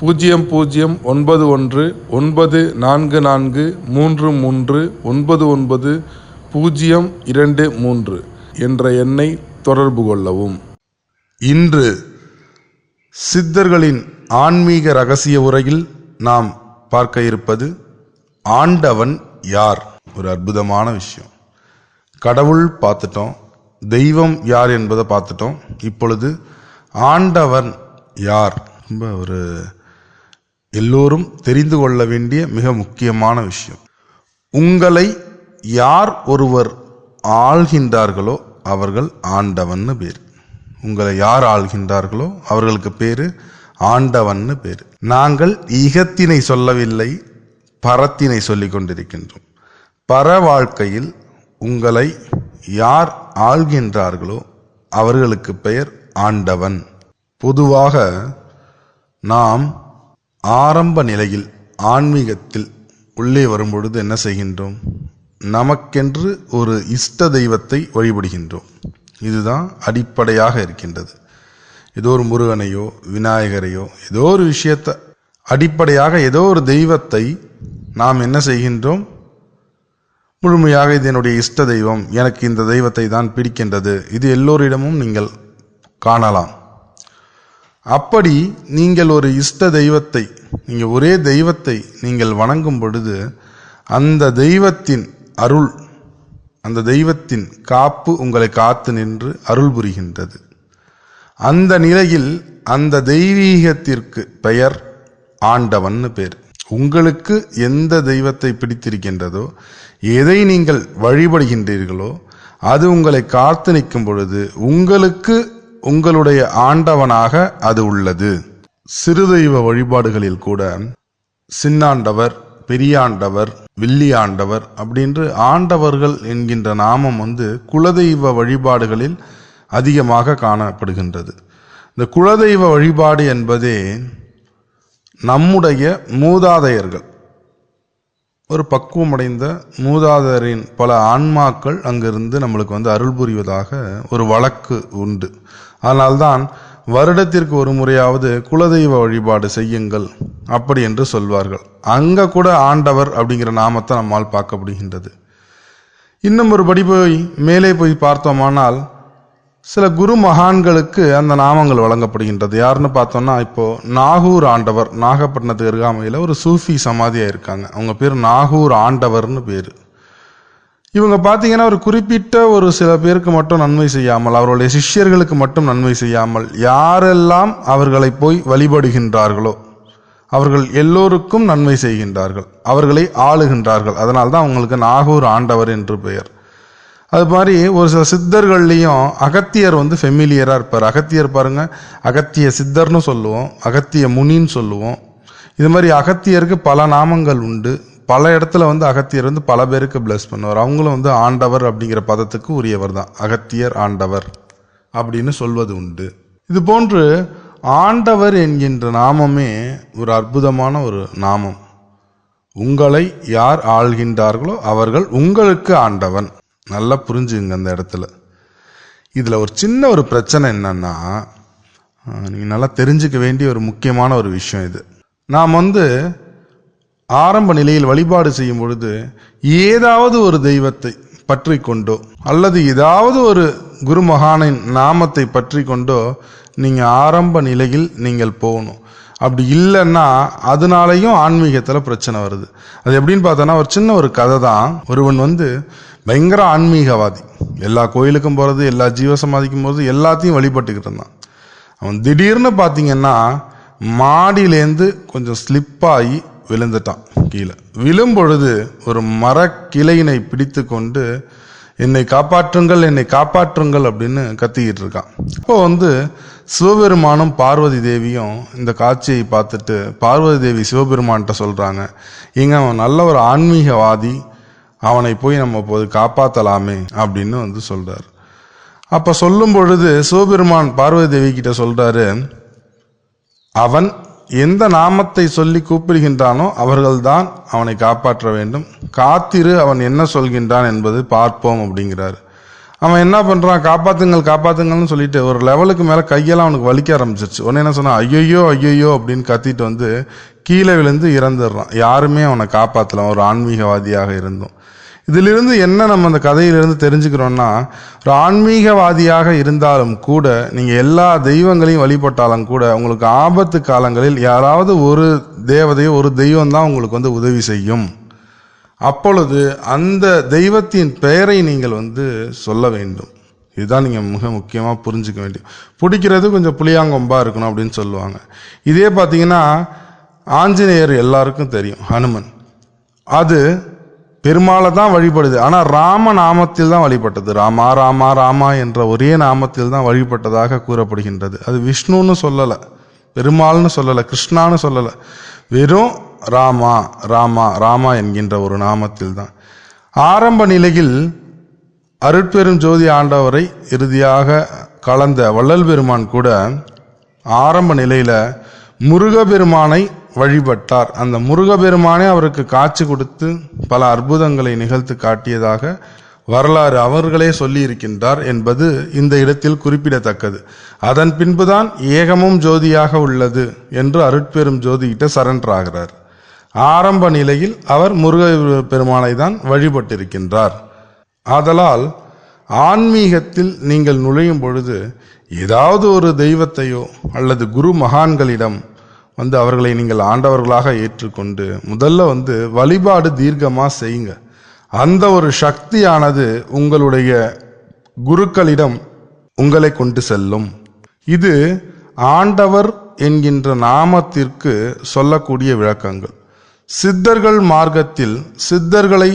பூஜ்ஜியம் பூஜ்ஜியம் ஒன்பது ஒன்று ஒன்பது நான்கு நான்கு மூன்று மூன்று ஒன்பது ஒன்பது பூஜ்ஜியம் இரண்டு மூன்று என்ற எண்ணை தொடர்பு கொள்ளவும். இன்று சித்தர்களின் ஆன்மீக ரகசிய உரையில் நாம் பார்க்க இருப்பது ஆண்டவன் யார்? ஒரு அற்புதமான விஷயம். கடவுள் பார்த்துட்டோம் தெய்வம் யார் என்பதை பார்த்துட்டோம். இப்பொழுது ஆண்டவன் யார்? ரொம்ப ஒரு எல்லோரும் தெரிந்து கொள்ள வேண்டிய மிக முக்கியமான விஷயம். உங்களை யார் ஒருவர் ஆள்கின்றார்களோ அவர்கள் ஆண்டவன்னு பேர். உங்களை யார் ஆள்கின்றார்களோ அவர்களுக்கு பேரு ஆண்டவன்னு பேர். நாங்கள் இகத்தினை சொல்லவில்லை பரத்தினை சொல்லி கொண்டிருக்கின்றோம். பர வாழ்க்கையில் உங்களை யார் ஆள்கின்றார்களோ அவர்களுக்கு பெயர் ஆண்டவன். பொதுவாக நாம் ஆரம்ப நிலையில் ஆன்மீகத்தில் உள்ளே வரும்பொழுது என்ன செய்கின்றோம்? நமக்கென்று ஒரு இஷ்ட தெய்வத்தை வழிபடுகின்றோம். இதுதான் அடிப்படையாக இருக்கின்றது. ஏதோ ஒரு முருகனையோ விநாயகரையோ ஏதோ ஒரு விஷயத்தை அடிப்படையாக ஏதோ ஒரு தெய்வத்தை நாம் என்ன செய்கின்றோம்? முழுமையாக இது என்னுடைய இஷ்ட தெய்வம் எனக்கு இந்த தெய்வத்தை தான் பிடிக்கின்றது. இது எல்லோரிடமும் நீங்கள் காணலாம். அப்படி நீங்கள் ஒரு இஷ்ட தெய்வத்தை நீங்கள் ஒரே தெய்வத்தை நீங்கள் வணங்கும் பொழுது அந்த தெய்வத்தின் அருள் அந்த தெய்வத்தின் காப்பு உங்களை காத்து நின்று அருள் புரிகின்றது. அந்த நிலையில் அந்த தெய்வீகத்திற்கு பெயர் ஆண்டவன்னு பேர். உங்களுக்கு எந்த தெய்வத்தை பிடித்திருக்கின்றதோ எதை நீங்கள் வழிபடுகின்றீர்களோ அது உங்களை காத்து நிற்கும் பொழுது உங்களுக்கு உங்களுடைய ஆண்டவனாக அது உள்ளது. சிறு தெய்வ வழிபாடுகளில் கூட சின்னாண்டவர் பெரியாண்டவர் வில்லியாண்டவர் அப்படின்று ஆண்டவர்கள் என்கின்ற நாமம் வந்து குலதெய்வ வழிபாடுகளில் அதிகமாக காணப்படுகின்றது. இந்த குலதெய்வ வழிபாடு என்பதே நம்முடைய மூதாதையர்கள் ஒரு பக்குவமடைந்த மூதாதரின் பல ஆன்மாக்கள் அங்கிருந்து நம்மளுக்கு வந்து அருள் புரிவதாக ஒரு வழக்கு உண்டு. அதனால்தான் வருடத்திற்கு ஒரு முறையாவது குலதெய்வ வழிபாடு செய்யுங்கள் அப்படி என்று சொல்வார்கள். அங்க கூட ஆண்டவர் அப்படிங்கிற நாமத்தை நம்மால் பார்க்கப்படுகின்றது. இன்னும் ஒரு படி போய் மேலே போய் பார்த்தோமானால் சில குரு மகான்களுக்கு அந்த நாமங்கள் வழங்கப்படுகின்றது. யாருன்னு பார்த்தோம்னா இப்போ நாகூர் ஆண்டவர் நாகப்பட்டினத்துக்கு அருகாமையில் ஒரு சூஃபி சமாதியாக இருக்காங்க. அவங்க பேர் நாகூர் ஆண்டவர்னு பேர். இவங்க பார்த்தீங்கன்னா ஒரு குறிப்பிட்ட ஒரு சில பேருக்கு மட்டும் நன்மை செய்யாமல் அவருடைய சிஷ்யர்களுக்கு மட்டும் நன்மை செய்யாமல் யாரெல்லாம் அவர்களை போய் வழிபடுகின்றார்களோ அவர்கள் எல்லோருக்கும் நன்மை செய்கின்றார்கள். அவர்களை ஆளுகின்றார்கள். அதனால்தான் அவங்களுக்கு நாகூர் ஆண்டவர் என்று பெயர். அது மாதிரி ஒரு சில சித்தர்கள்லேயும் அகத்தியர் வந்து ஃபெமிலியராக இருப்பார். அகத்தியர் பாருங்கள் அகத்திய சித்தர்னு சொல்லுவோம் அகத்திய முனின்னு சொல்லுவோம். இது மாதிரி அகத்தியருக்கு பல நாமங்கள் உண்டு. பல இடத்துல வந்து அகத்தியர் வந்து பல பேருக்கு பிளஸ் பண்ணுவார். அவங்களும் வந்து ஆண்டவர் அப்படிங்கிற பதத்துக்கு உரியவர் தான். அகத்தியர் ஆண்டவர் அப்படின்னு சொல்வது உண்டு. இது போன்று ஆண்டவர் என்கின்ற நாமமே ஒரு அற்புதமான ஒரு நாமம். உங்களை யார் ஆள்கின்றார்களோ அவர்கள் உங்களுக்கு ஆண்டவன். நல்லா புரிஞ்சுங்க அந்த இடத்துல. இதில் ஒரு சின்ன ஒரு பிரச்சனை என்னன்னா நீங்கள் நல்லா தெரிஞ்சுக்க வேண்டிய ஒரு முக்கியமான ஒரு விஷயம் இது. நாம் வந்து ஆரம்ப நிலையில் வழிபாடு செய்யும் பொழுது ஏதாவது ஒரு தெய்வத்தை பற்றி கொண்டோ அல்லது ஏதாவது ஒரு குருமகானின் நாமத்தை பற்றி கொண்டோ நீங்கள் ஆரம்ப நிலையில் நீங்கள் போகணும். அப்படி இல்லைன்னா அதனாலையும் ஆன்மீகத்தில் பிரச்சனை வருது. அது எப்படின்னு பார்த்தோன்னா ஒரு சின்ன ஒரு கதை தான் ஒருவன் வந்து பயங்கர ஆன்மீகவாதி. எல்லா கோயிலுக்கும் போகிறது எல்லா ஜீவசமாதிக்கும் போகிறது எல்லாத்தையும் வழிபட்டுக்கிட்டு இருந்தான். அவன் திடீர்னு பார்த்தீங்கன்னா மாடியிலேருந்து கொஞ்சம் ஸ்லிப்பாகி விழுந்துட்டான் கீழே. விழும்பொழுது ஒரு மரக்கிளையினை பிடித்து கொண்டு என்னை காப்பாற்றுங்கள் என்னை காப்பாற்றுங்கள் அப்படின்னு கத்திக்கிட்டு இருக்கான். இப்போ வந்து சிவபெருமானும் பார்வதி தேவியும் இந்த காட்சியை பார்த்துட்டு பார்வதி தேவி சிவபெருமான்கிட்ட சொல்கிறாங்க இங்கே அவன் நல்ல ஒரு ஆன்மீகவாதி அவனை போய் நம்ம போது காப்பாற்றலாமே அப்படின்னு வந்து சொல்கிறார் அப்போ சொல்லும் பொழுது சிவபெருமான் பார்வதி தேவி கிட்ட சொல்கிறாரு அவன் எந்த நாமத்தை சொல்லி கூப்பிடுகின்றானோ அவர்கள்தான் அவனை காப்பாற்ற வேண்டும். காத்திரு அவன் என்ன சொல்கின்றான் என்பது பார்ப்போம் அப்படிங்கிறாரு. அவன் என்ன பண்ணுறான் காப்பாத்துங்கள் காப்பாத்துங்கள்னு சொல்லிட்டு ஒரு லெவலுக்கு மேலே கையெல்லாம் அவனுக்கு வலிக்க ஆரம்பிச்சிருச்சு. உடனே என்ன சொன்னான்? ஐயோ ஐயோ அப்படின்னு கத்திட்டு வந்து கீழே விழுந்து இறந்துடுறான். யாருமே அவனை காப்பாற்றலாம் ஒரு ஆன்மீகவாதியாக இருந்தும். இதிலிருந்து என்ன நம்ம அந்த கதையிலிருந்து தெரிஞ்சுக்கிறோம்னா ஒரு ஆன்மீகவாதியாக இருந்தாலும் கூட நீங்கள் எல்லா தெய்வங்களையும் வழிபட்டாலும் கூட உங்களுக்கு ஆபத்து காலங்களில் யாராவது ஒரு தேவதையோ ஒரு தெய்வம் தான் உங்களுக்கு வந்து உதவி செய்யும். அப்பொழுது அந்த தெய்வத்தின் பெயரை நீங்கள் வந்து சொல்ல வேண்டும். இதுதான் நீங்கள் மிக முக்கியமாக புரிஞ்சுக்க வேண்டியது பிடிக்கிறது கொஞ்சம் புளியாங்கொம்பாக இருக்கணும் அப்படின்னு சொல்லுவாங்க. இதே பார்த்தீங்கன்னா ஆஞ்சநேயர் எல்லாருக்கும் தெரியும் ஹனுமன். அது பெருமாளை தான் வழிபடுது. ஆனால் ராம நாமத்தில் தான் வழிபட்டது. ராமா ராமா ராமா என்ற ஒரே நாமத்தில் தான் வழிபட்டதாக கூறப்படுகின்றது. அது விஷ்ணுன்னு சொல்லலை பெருமாள்னு சொல்லலை கிருஷ்ணான்னு சொல்லலை. வெறும் ராமா ராமா ராமா என்கின்ற ஒரு நாமத்தில் தான். ஆரம்ப நிலையில் அருட்பெரும் ஜோதி ஆண்டவரை இறுதியாக கலந்த வள்ளல் பெருமான் கூட ஆரம்ப நிலையில் முருகபெருமானை வழிபட்டார். அந்த முருகபெருமானே அவருக்கு காட்சி கொடுத்து பல அற்புதங்களை நிகழ்த்து காட்டியதாக வரலாறு அவர்களே சொல்லியிருக்கின்றார் என்பது இந்த இடத்தில் குறிப்பிடத்தக்கது. அதன் பின்புதான் ஏகமும் ஜோதியாக உள்ளது என்று அருட்பெரும் ஜோதியிட்ட சரண்டர் ஆரம்ப நிலையில் அவர் முருக பெருமானை தான் வழிபட்டிருக்கின்றார். ஆதலால் ஆன்மீகத்தில் நீங்கள் நுழையும் பொழுது ஏதாவது ஒரு தெய்வத்தையோ அல்லது குரு மகான்களிடம் வந்து அவர்களை நீங்கள் ஆண்டவர்களாக ஏற்றுக்கொண்டு முதல்ல வந்து வழிபாடு தீர்க்கமாக செய்யுங்க. அந்த ஒரு சக்தியானது உங்களுடைய குருக்களிடம் உங்களை கொண்டு செல்லும். இது ஆண்டவர் என்கின்ற நாமத்திற்கு சொல்லக்கூடிய விளக்கங்கள். சித்தர்கள் மார்க்கத்தில் சித்தர்களை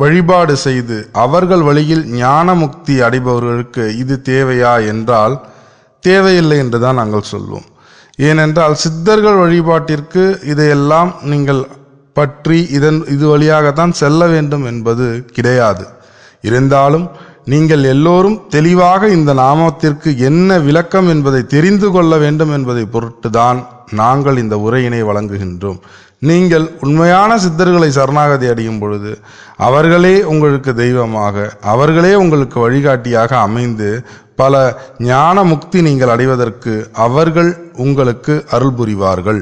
வழிபாடு செய்து அவர்கள் வழியில் ஞான முக்தி அடைபவர்களுக்கு இது தேவையா என்றால் தேவையில்லை என்றுதான் நாங்கள் சொல்வோம். ஏனென்றால் சித்தர்கள் வழிபாட்டிற்கு இதையெல்லாம் நீங்கள் பற்றி இதன் இது வழியாகத்தான் செல்ல வேண்டும் என்பது கிடையாது. இருந்தாலும் நீங்கள் எல்லோரும் தெளிவாக இந்த நாமத்திற்கு என்ன விளக்கம் என்பதை தெரிந்து கொள்ள வேண்டும் என்பதை பொருட்டுதான் நாங்கள் இந்த உரையினை வழங்குகின்றோம். நீங்கள் உண்மையான சித்தர்களை சரணாகதி அடையும் பொழுது அவர்களே உங்களுக்கு தெய்வமாக அவர்களே உங்களுக்கு வழிகாட்டியாக அமைந்து பல ஞான முக்தி நீங்கள் அடைவதற்கு அவர்கள் உங்களுக்கு அருள் புரிவார்கள்